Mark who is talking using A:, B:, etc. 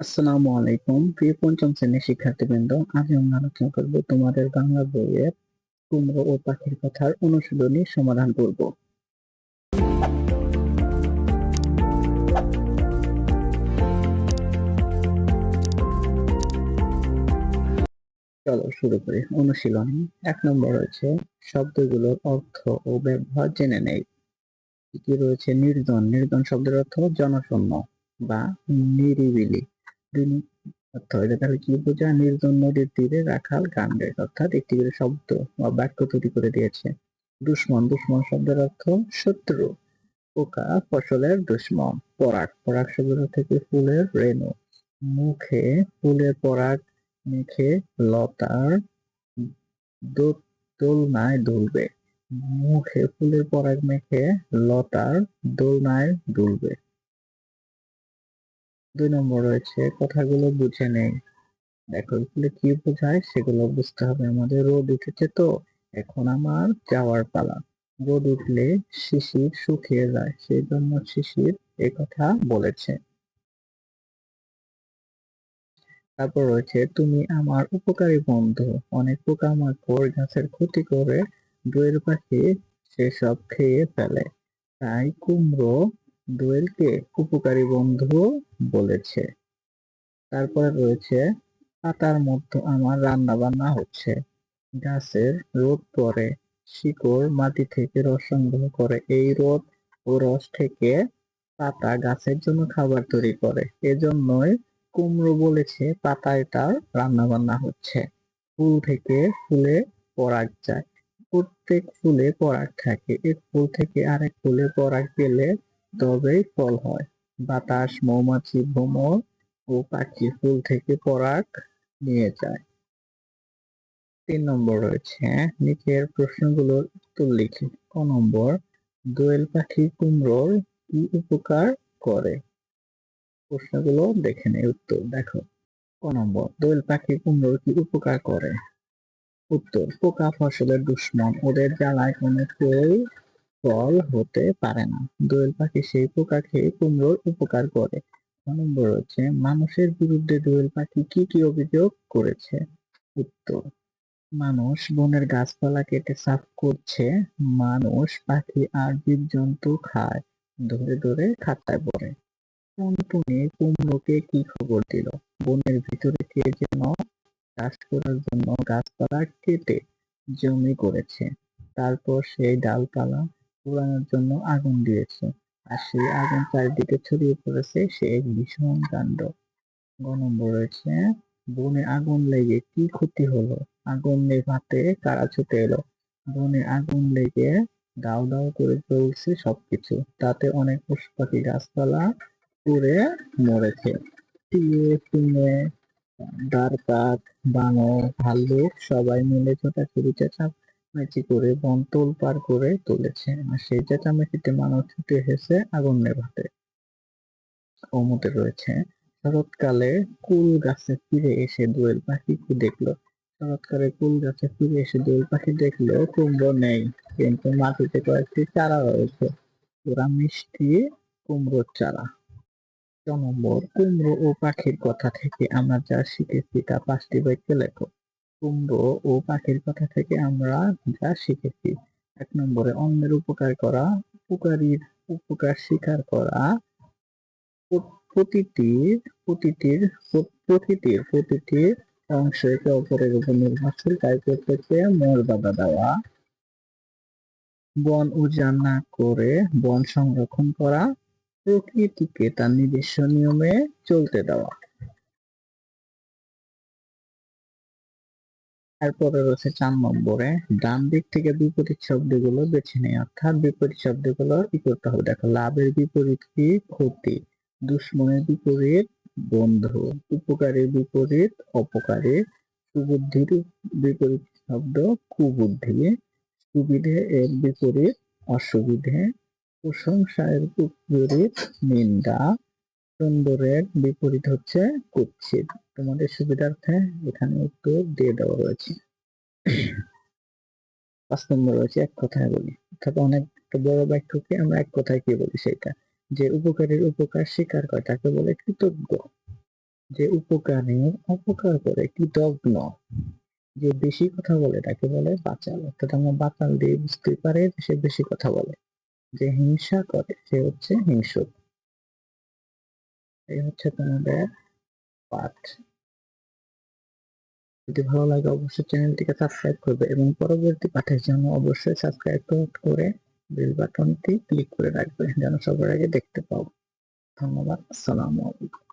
A: আসসালামু আলাইকুম। প্রিয় পঞ্চম শ্রেণির শিক্ষার্থীবৃন্দ, আজ আমরা আলোচনা করব তোমাদের বাংলা বইয়ের কুমড়ো ও পাখির কথার অনুশীলনী সমাধান করব চলো শুরু করি। অনুশীলনী এক নম্বর রয়েছে, শব্দগুলোর অর্থ ও ব্যবহার জেনে নেই। কি রয়েছে? নির্জন। নির্জন শব্দের অর্থ জনশূন্য বা নিরিবিলি। দুই অর্থ। এটা তাহলে কি বোঝায়? নির্জন নদীর তীরে রাখাল গান গায় অর্থাৎ একটি করে শব্দ বা বাক্য তৈরি করে দিয়েছে। দুশ্মন দুশ্মন শব্দের অর্থ শত্রু। পোকা, ফসলের দুশ্মন, পরাগ। পরাগ শব্দের অর্থ কি? ফুলের রেণু। মুখে ফুলের পরাগ, মেখে লতার দোলনায় দুলবে। মুখে ফুলের পরাগ, মেখে লতার দোলনায় দুলবে। দুই নম্বর রয়েছে, কথাগুলো বুঝে নেই। দেখো, এগুলো কি বোঝায়? সেগুলো বুঝতে হবে আমাদের রোদ উঠেছে তো। এখন আমার যাওয়ার পালা। রোদ উঠলে শিশির শুকিয়ে যায়, সেই জন্য শিশির এ কথা বলেছে। তারপর রয়েছে, তুমি আমার উপকারী বন্ধু। অনেক পোকামাকড় গাছের ক্ষতি করে দোয়েল পাখি সেসব খেয়ে ফেলে। তাই কুমড়ো দোয়েলকে উপকারী বন্ধু বলেছে। তারপরে রয়েছে পাতার মধ্যে আমার রান্না বান্না হচ্ছে। গাছের রোদ পড়ে শিকড় মাটি থেকে রস সংগ্রহ করে। এই রোদ ও রস থেকে পাতা গাছের জন্য খাবার তৈরি করে। এজন্যই কুমড়ো বলেছে, পাতায় তার রান্না বান্না হচ্ছে। ফুল থেকে ফুলে পরাগ যায়। প্রত্যেক ফুলে পরাগ থাকে। এক ফুল থেকে আরেক ফুলে পরাগ গেলে তবেই ফল হয়। বাতাস, মৌমাছি, ভ্রমর ও পাখি ফুল থেকে পরাগ নিয়ে যায়। তিন নম্বর রয়েছে, নিচের প্রশ্নগুলোর উত্তর লিখি। ক নম্বর, দোয়েল পাখি কুমড়োর কি উপকার করে? প্রশ্নগুলো দেখে নেই, উত্তর দেখো। ক নম্বর, দোয়েল পাখি কুমড়োর কি উপকার করে? উত্তর, পোকা ফসলের দুশ্মন, ওদের জ্বালায় কোনো কেউ ফল হতে পারে না। দোয়েল পাখি সেই পোকা খেয়ে কুমড়োর উপকার করে। নম্বর হচ্ছে, মানুষের বিরুদ্ধে দোয়েল পাখি কি কি অভিযোগ করেছে? উত্তর, মানুষ বনের গাছপালা কেটে সাফ করছে, মানুষ পাখি আর জীবজন্তু খায়, ধরে ধরে খাতায় পড়ে। টুনটুনি কুমড়োকে কি খবর দিল? বনের ভিতরে কে যেন চাষ করার জন্য গাছপালা কেটে জমি করেছে, তারপর সেই ডালপালা পোড়ানোর জন্য আগুন দিয়েছে। আর সেই আগুন চারিদিকে ছড়িয়ে পড়েছে, সে এক ভীষণ কাণ্ড। গ রয়েছে, বনে আগুন লেগে কি ক্ষতি হলো? আগুন নেভাতে কারা ছুটে এলো? বনে আগুন লেগে দাউ দাউ করে জ্বলছে সবকিছু। তাতে অনেক পশু পাখি গাছপালা পুড়ে মরেছে। টিয়ে টিঙে দাঁড়কাক বানর, ভাল্লুক সবাই মিলে ছোটাছুটি চেঁচামেচি করে বন তোলপাড় করে তুলেছে? আর সেই চেঁচামেচিতে মানুষ ছুটে এসেছে আগুন নেভাতে। অমতে রয়েছে। শরৎকালে কুল গাছে ফিরে এসে দোয়েল পাখি কি দেখল। শরৎকালে কুল গাছে ফিরে এসে দোয়েল পাখি দেখল, কুমড়ো নেই, কিন্তু মাটিতে কয়েকটি চারা রয়েছে। ওরা মিষ্টি কুমড়োর চারা। ছ নম্বর, কুমড়ো ও পাখির কথা থেকে আমরা যা শিখেছি তা পাঁচটি বাক্যে লেখো। কুমড়ো ও পাখির কথা থেকে আমরা যা শিখেছি। এক নম্বরে অন্যের উপকার করা, উপকারীর উপকার স্বীকার করা। প্র- প্রতিটির প্রতিটির প্র- প্রকৃতির প্রতিটি অংশ একে অপরের উপর নির্ভরশীল, তাই প্রত্যেককে মর্যাদা দেওয়া। বন উজাড় না করে বন সংরক্ষণ করা, প্রকৃতিকে তার নিজস্ব নিয়মে চলতে দেওয়া। তারপরে রয়েছে চার নম্বরে, ডান দিক থেকে বিপরীত শব্দগুলো বেছে নেই, অর্থাৎ বিপরীত শব্দগুলো কি করতে হবে? দেখো, লাভের বিপরীত কি? ক্ষতি। দুশ্মনের বিপরীত বন্ধু। উপকারের বিপরীত অপকারী। সুবুদ্ধির বিপরীত শব্দ কুবুদ্ধি। সুবিধে এর বিপরীত অসুবিধে। প্রশংসার বিপরীত নিন্দা। সুন্দরের বিপরীত হচ্ছে কুৎসিত তোমাদের সুবিধার্থে এখানে উত্তর দিয়ে দেওয়া রয়েছে। পাঁচ নম্বর রয়েছে, এক কথায় বলি। অর্থাৎ অনেক বড় বাক্যকে আমরা এক কথায় কি বলি সেটা? যে উপকারীর উপকার স্বীকার করে, তাকে বলে কৃতজ্ঞ। যে উপকারে অপকার করে, কৃতজ্ঞ। যে বেশি কথা বলে, তাকে বলে বাচাল। অর্থাৎ আমরা বাচাল দিয়ে বুঝতে পারে সে বেশি কথা বলে। যে হিংসা করে, সে হচ্ছে হিংসুক। এই হচ্ছে তোমাদের পাঠ যদি ভালো লাগে অবশ্যই চ্যানেলটিকে সাবস্ক্রাইব করবে এবং পরবর্তী পাঠের জন্য অবশ্যই সাবস্ক্রাইব করে বেল বাটনটি ক্লিক করে রাখবে যেন সবার আগে দেখতে পাও। ধন্যবাদ, আসসালামু আলাইকুম।